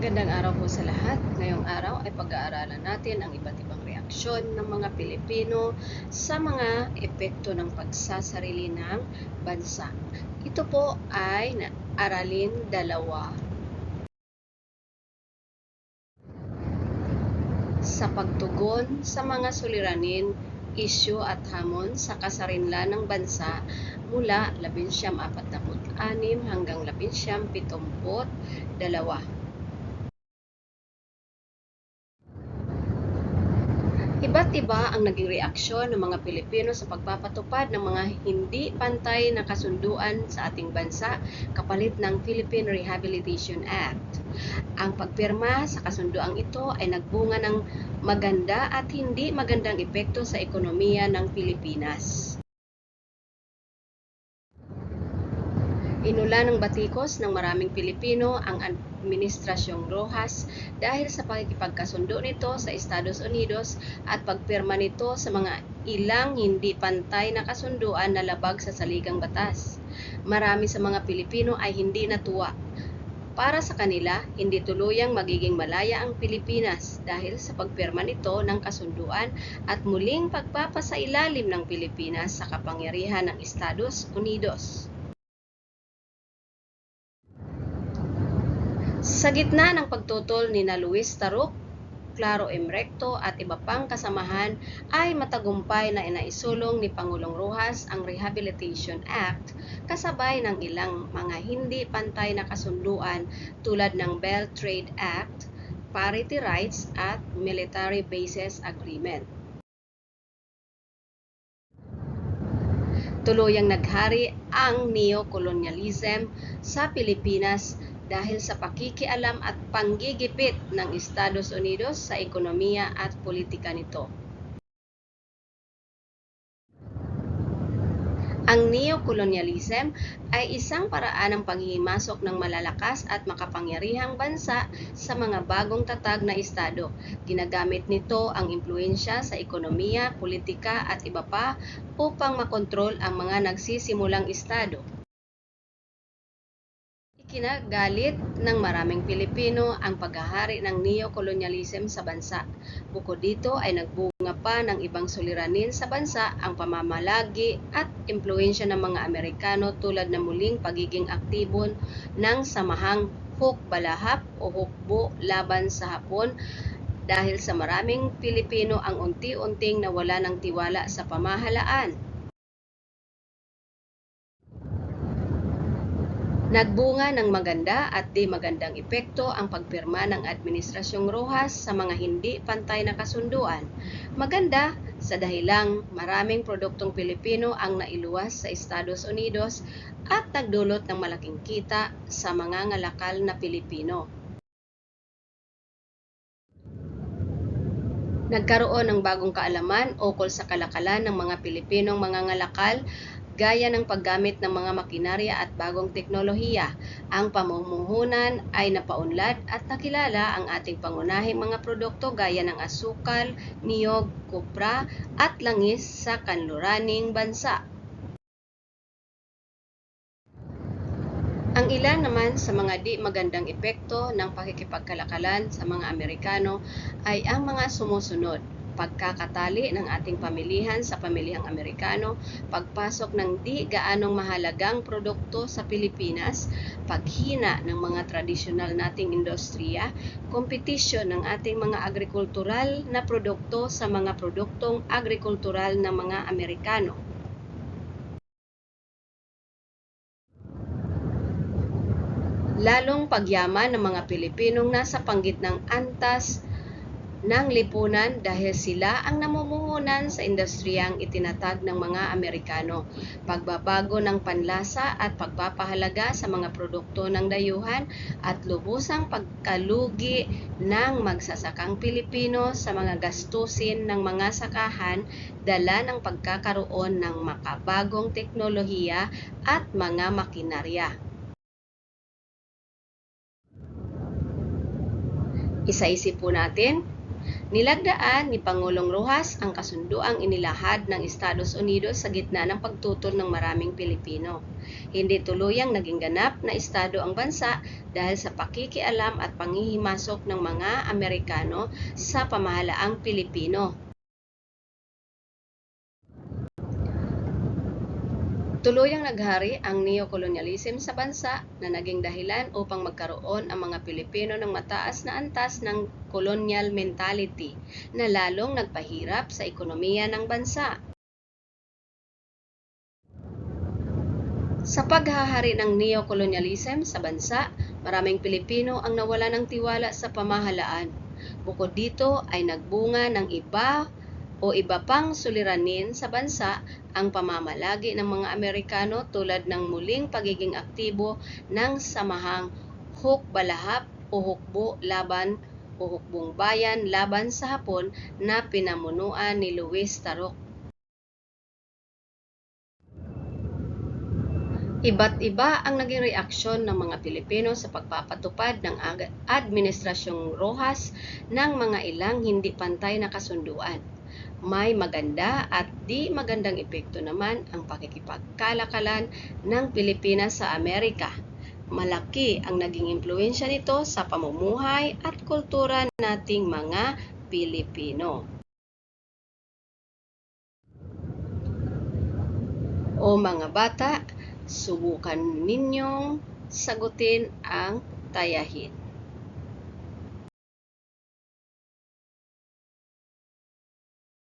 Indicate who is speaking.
Speaker 1: Magandang araw po sa lahat. Ngayong araw ay pag-aaralan natin ang iba't ibang reaksyon ng mga Pilipino sa mga epekto ng pagsasarili ng bansa. Ito po ay aralin dalawa. Sa pagtugon sa mga suliranin, isyu at hamon sa kasarinlan ng bansa mula 1946 hanggang 1972. Iba't iba ang naging reaksyon ng mga Pilipino sa pagpapatupad ng mga hindi pantay na kasunduan sa ating bansa kapalit ng Philippine Rehabilitation Act. Ang pagpirma sa kasunduang ito ay nagbunga ng maganda at hindi magandang epekto sa ekonomiya ng Pilipinas. Inula ng batikos ng maraming Pilipino ang Administrasyong Rojas dahil sa pakikipagkasundo nito sa Estados Unidos at pagpirma nito sa mga ilang hindi pantay na kasunduan na labag sa saligang batas. Marami sa mga Pilipino ay hindi natuwa. Para sa kanila, hindi tuluyang magiging malaya ang Pilipinas dahil sa pagpirma nito ng kasunduan at muling pagpapasailalim ng Pilipinas sa kapangyarihan ng Estados Unidos. Sa gitna ng pagtutol ni na Luis Taruk, Claro M. Recto at iba pang kasamahan ay matagumpay na inaisulong ni Pangulong Rojas ang Rehabilitation Act kasabay ng ilang mga hindi pantay na kasunduan tulad ng Bell Trade Act, Parity Rights at Military Bases Agreement. Tuluyang naghari ang neocolonialism sa Pilipinas dahil sa pakikialam at panggigipit ng Estados Unidos sa ekonomiya at politika nito. Ang neocolonialism ay isang paraan ng panghihimasok ng malalakas at makapangyarihang bansa sa mga bagong tatag na estado. Ginagamit nito ang impluensya sa ekonomiya, politika at iba pa upang makontrol ang mga nagsisimulang estado. Ikinagalit ng maraming Pilipino ang paghahari ng neocolonialism sa bansa. Bukod dito ay nagbunga pa ng ibang suliranin sa bansa ang pamamalagi at impluensya ng mga Amerikano tulad ng muling pagiging aktibo ng samahang hukbalahap o hukbo laban sa Hapon dahil sa maraming Pilipino ang unti-unting nawala ng tiwala sa pamahalaan. Nagbunga ng maganda at di magandang epekto ang pagpirma ng Administrasyong Rojas sa mga hindi pantay na kasunduan. Maganda sa dahilang maraming produktong Pilipino ang nailuwas sa Estados Unidos at nagdulot ng malaking kita sa mga ngalakal na Pilipino. Nagkaroon ng bagong kaalaman ukol sa kalakalan ng mga Pilipinong mga ngalakal gaya ng paggamit ng mga makinarya at bagong teknolohiya. Ang pamumuhunan ay napaunlad at nakilala ang ating pangunahing mga produkto gaya ng asukal, niyog, kupra at langis sa kanluraning bansa. Ang ilan naman sa mga di magandang epekto ng pakikipagkalakalan sa mga Amerikano ay ang mga sumusunod pagkakatali ng ating pamilihan sa pamilihang Amerikano, pagpasok ng di gaanong mahalagang produkto sa Pilipinas, paghina ng mga tradisyonal nating industriya, kompetisyon ng ating mga agrikultural na produkto sa mga produktong agrikultural ng mga Amerikano. Lalong pagyaman ng mga Pilipinong nasa panggitnang antas ng lipunan dahil sila ang namumuhunan sa industriyang itinatag ng mga Amerikano. Pagbabago ng panlasa at pagpapahalaga sa mga produkto ng dayuhan at lubusang pagkalugi ng magsasakang Pilipino sa mga gastusin ng mga sakahan dala ng pagkakaroon ng makabagong teknolohiya at mga makinarya. Isa-isip po natin Nilagdaan ni Pangulong Rojas ang kasunduang inilahad ng Estados Unidos sa gitna ng pagtutol ng maraming Pilipino. Hindi tuluyang naging ganap na estado ang bansa dahil sa pakikialam at panghihimasok ng mga Amerikano sa pamahalaang Pilipino. Tuluyang naghari ang neocolonialism sa bansa na naging dahilan upang magkaroon ang mga Pilipino ng mataas na antas ng colonial mentality na lalong nagpahirap sa ekonomiya ng bansa. Sa paghahari ng neocolonialism sa bansa, maraming Pilipino ang nawala ng tiwala sa pamahalaan. Bukod dito ay nagbunga ng iba o iba pang suliranin sa bansa ang pamamalagi ng mga Amerikano tulad ng muling pagiging aktibo ng samahang Hukbalahap o Hukbo laban o Hukbong Bayan laban sa Hapon na pinamunuan ni Luis Tarok. Iba't iba ang naging reaksyon ng mga Pilipino sa pagpapatupad ng Administrasyong Rojas ng mga ilang hindi pantay na kasunduan. May maganda at di magandang epekto naman ang pakikipagkalakalan ng Pilipinas sa Amerika. Malaki ang naging impluensya nito sa pamumuhay at kultura nating mga Pilipino. O mga bata, subukan ninyong sagutin ang tayahin.